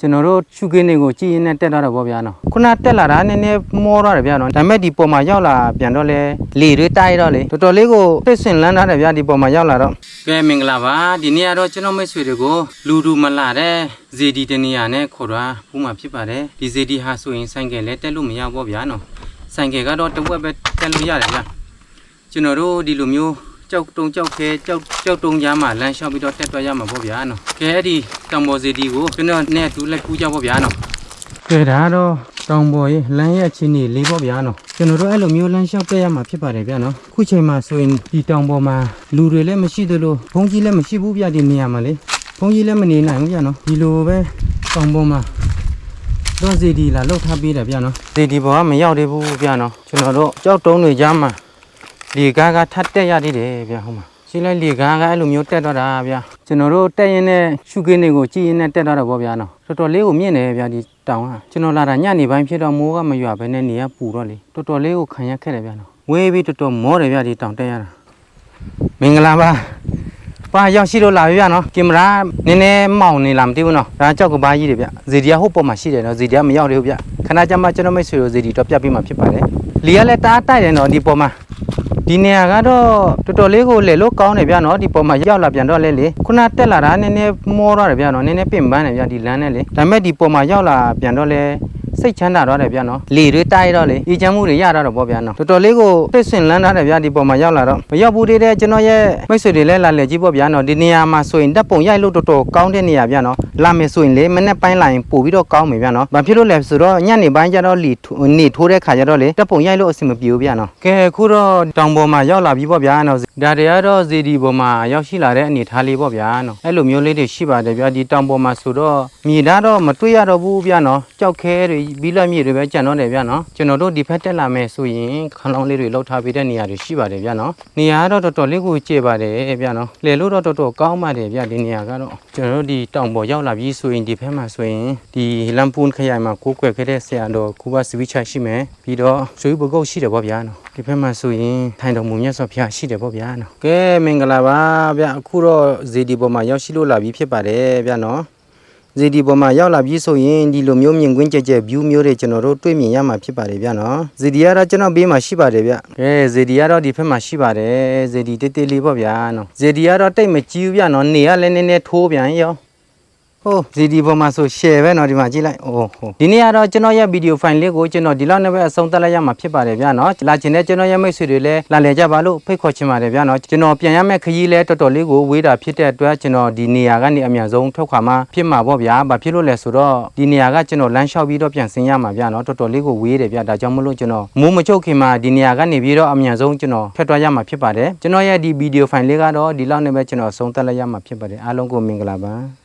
ကျွန်တော်တို့ရှုခင်းတွေကိုကြည်ရင်နဲ့တက်တော့တာပေါ့ဗျာနော်ခုနတက်လာတာနည်းနည်းမောတော့တယ်ဗျာနော်ဒါပေမဲ့ဒီပေါ်မှာရောက်လာပြန်တော့လေလေတွေတိုက်တော့လေတော်တော်လေးကိုသိစင်လန်းထားတယ်ဗျာဒီပေါ်မှာရောက်လာတော့ကဲမင်္ဂလာပါဒီနေ့ကတော့ကျွန်တော်မိတ်ဆွေတွေကိုလူလူမလာတဲ့ဇေဒီတနေရာနဲ့ခေါ်တာဖူးမှာဖြစ်ပါတယ်ဒီဇေဒီဟာဆိုရင်ဆိုင်ကယ်လည်းတက်လို့မရပေါ့ဗျာနော်ဆိုင်ကယ်ကတော့တစ်ဝက်ပဲတက်လို့ရတယ်ဗျာကျွန်တော်တို့ဒီလိုမျိုး ကြောက်တုံကြောက်ခဲကြောက်ကြောက်တုံကြားမှာလမ်းလျှောက်ပြီးတော့တက်သွားရမှာပေါ့ဗျာနော်ကဲအဲ့ဒီတောင်ပေါ်စီဒီကိုကျွန်တော်နဲ့တူလိုက်ကူးကြပေါ့ဗျာနော်ကဲဒါတော့တောင်ပေါ်ရဲ့လမ်းရဲ့ချင်းနေလေးပေါ့ဗျာနော်ကျွန်တော်တို့အဲ့လိုမျိုးလမ်းလျှောက်တက်ရမှာဖြစ်ပါတယ်ဗျာနော်ခုချိန်မှာဆိုရင်ဒီတောင်ပေါ်မှာလူတွေလည်းမရှိသလိုဘုန်းကြီးလည်းမရှိဘူးဗျာဒီနေရာမှာလေဘုန်းကြီးလည်းမနေနိုင်ဘူးဗျာနော်ဒီလိုပဲတောင်ပေါ်မှာတော့စီဒီလာလောက်ထားပေးတယ်ဗျာနော်စီဒီပေါ်ကမရောက်သေးဘူးဗျာနော်ကျွန်တော်တို့ကြောက်တုံးတွေကြားမှာ လေကားကထပ်တက်ရသေးတယ်ဗျာဟုတ်မှာရှိလိုက်လေကားကအဲ့လိုမျိုးတက်တော့တာဗျာကျွန်တော်တို့တက်ရင်နဲ့ရှုခင်းတွေကိုကြည်ရင်နဲ့တက်တော့တာပေါ့ဗျာနော်တော်တော်လေးကိုမြင့်တယ်ဗျာဒီတောင်ကကျွန်တော်လာတာညနေပိုင်းဖြစ်တော့မိုးကမရွာဘဲနဲ့နေရပူတော့လေတော်တော်လေးကိုခံရခက်တယ်ဗျာနော်ဝေးပြီးတော်တော်မောတယ်ဗျာဒီတောင်တက်ရတာမင်္ဂလာပါပါရောက်ရှိလို့လာပြီဗျာနော်ကင်မရာနည်းနည်းမောင်နေလားမသိဘူးနော်ဒါကြောက်ကဘာကြီးတွေဗျဇီဒီယာဟိုပေါ်မှာရှိတယ်နော်ဇီဒီယာမရောက်သေးဘူးဗျခဏကြာမှကျွန်တော်မိတ်ဆွေတို့ဇီဒီတော့ပြတ်ပြီးမှဖြစ်ပါတယ်လီကလည်းတားတိုက်တယ်နော်ဒီပေါ်မှာ ဒီနေရာကတော့တော်တော်လေးကိုလေလို့ကောင်းတယ်ဗျာနော်ဒီပေါ်မှာရောက်လာပြန်တော့လေလေခုနတက်လာတာနည်းနည်းမောတော့တယ်ဗျာနော်နည်းနည်းပင်ပန်းတယ်ဗျာဒီလမ်းနဲ့လေဒါပေမဲ့ဒီပေါ်မှာရောက်လာပြန်တော့လေ စိတ်ချမ်းသာတော့တယ်ဗျာနော်လေတွေတိုက်တော့လေအေးချမ်းမှုတွေရတော့တော့ပေါ့ဗျာနော်တော်တော်လေးကိုသိစင်လန်းထားတယ်ဗျာဒီပေါ်မှာရောက်လာတော့မရောက်ဘူးသေးတဲ့ကျွန်တော်ရဲ့မိတ်ဆွေတွေလည်းလာလေကြည့်ပေါ့ဗျာနော်ဒီနေရာမှာဆိုရင်တပ်ပုံရိုက်လို့တော်တော်ကောင်းတဲ့နေရာဗျာနော်လာမယ်ဆိုရင်လေမနေ့ပိုင်းလာရင်ပို့ပြီးတော့ကောင်းမယ်ဗျာနော်ဘာဖြစ်လို့လဲဆိုတော့ညနေပိုင်းကျတော့လီနေထိုးတဲ့ခါကျတော့လေတပ်ပုံရိုက်လို့အဆင်မပြေဘူးဗျာနော်ကဲအခုတော့တောင်ပေါ်မှာရောက်လာပြီပေါ့ဗျာနော်ဒါတွေကတော့ဇေဒီပေါ်မှာရောက်ရှိလာတဲ့အနေထားလေးပေါ့ဗျာနော်အဲ့လိုမျိုးလေးတွေရှိပါတယ်ဗျာဒီတောင်ပေါ်မှာဆိုတော့မြေသားတော့မတွေ့ရတော့ဘူးဗျာနော်ကြောက်ခဲတွေပြီးလက်မြေတွေပဲကြံတော့တယ်ဗျာနော်ကျွန်တော်တို့ဒီဖက်တက်လာမယ်ဆိုရင်ခလောင်းလေးတွေလောက်ထားပေးတဲ့နေရာတွေရှိပါတယ်ဗျာနော်နေရာကတော့တော်တော်လေးကိုကျေပါတယ်ဗျာနော်လေလို့တော့တော်တော်ကောင်းပါတယ်ဗျာဒီနေရာကတော့ကျွန်တော်တို့ဒီတောင်ပေါ်ရောက်လာပြီဆိုရင်ဒီဖက်မှာဆိုရင်ဒီလမ်ပူန်ခရိုင်မှာကိုးကွယ်ခဲ့တဲ့ဆရာတော်ကူဘစဝိချရှိမယ်ပြီးတော့ဆွေးဘကုတ်ရှိတယ်ပေါ့ဗျာနော်ဒီဖက်မှာဆိုရင်ထိုင်တော်မူမြတ်စွာဘုရားရှိတယ်ပေါ့ဗျာနော်ကဲမင်္ဂလာပါဗျာအခုတော့ဇေဒီပေါ်မှာရောက်ရှိလို့လာပြီဖြစ်ပါတယ်ဗျာနော် ဇီဒီပေါ်မှာရောက်လာပြီဆိုရင်ဒီလိုမျိုးမြင်ကွင်းကြက်ကြက် view မျိုးတွေကျွန်တော်တို့တွေ့မြင်ရမှာဖြစ်ပါတယ်ဗျာနော်ဇီဒီကတော့ကျွန်တော်ဘေးမှာရှိပါတယ်ဗျကဲဇီဒီကတော့ဒီဖက်မှာရှိပါတယ်ဇီဒီတေးသေးလေးပေါ့ဗျာနော်ဇီဒီကတော့တိတ်မကြီးဘူးဗျာနော်နေရလည်းနည်းနည်းထိုးပြန်ရော ဟိုဇီဒီပေါ်မှာဆို share ပဲနော်ဒီမှာကြည့်လိုက်အိုးဟိုဒီနေ့ကတော့ကျွန်တော်ရဲ့ video file လေးကိုကျွန်တော်ဒီလောက်နဲ့ပဲအဆုံးသတ်လိုက်ရမှာဖြစ်ပါတယ်ဗျာနော်လာချင်တဲ့ကျွန်တော်ရဲ့မိတ်ဆွေတွေလည်းလာလည်ကြပါလို့ဖိတ်ခေါ်ချင်ပါတယ်ဗျာနော်ကျွန်တော်ပြန်ရမယ့်ခရီးလဲတော်တော်လေးကိုဝေးတာဖြစ်တဲ့အတွက်ကျွန်တော်ဒီနေရာကနေအမြန်ဆုံးထွက်ခွာမှဖြစ်မှာပေါ့ဗျာဘာဖြစ်လို့လဲဆိုတော့ဒီနေရာကကျွန်တော်လမ်းလျှောက်ပြီးတော့ပြန်ဆင်းရမှာဗျာနော်တော်တော်လေးကိုဝေးတယ်ဗျာဒါကြောင့်မလို့ကျွန်တော်မိုးမချုပ်ခင်မှာဒီနေရာကနေပြီးတော့အမြန်ဆုံးကျွန်တော်ထွက်သွားရမှာဖြစ်ပါတယ်ကျွန်တော်ရဲ့ဒီ video file လေးကတော့ဒီလောက်နဲ့ပဲကျွန်တော်အဆုံးသတ်လိုက်ရမှာဖြစ်ပါတယ်အားလုံးကိုမင်္ဂလာပါ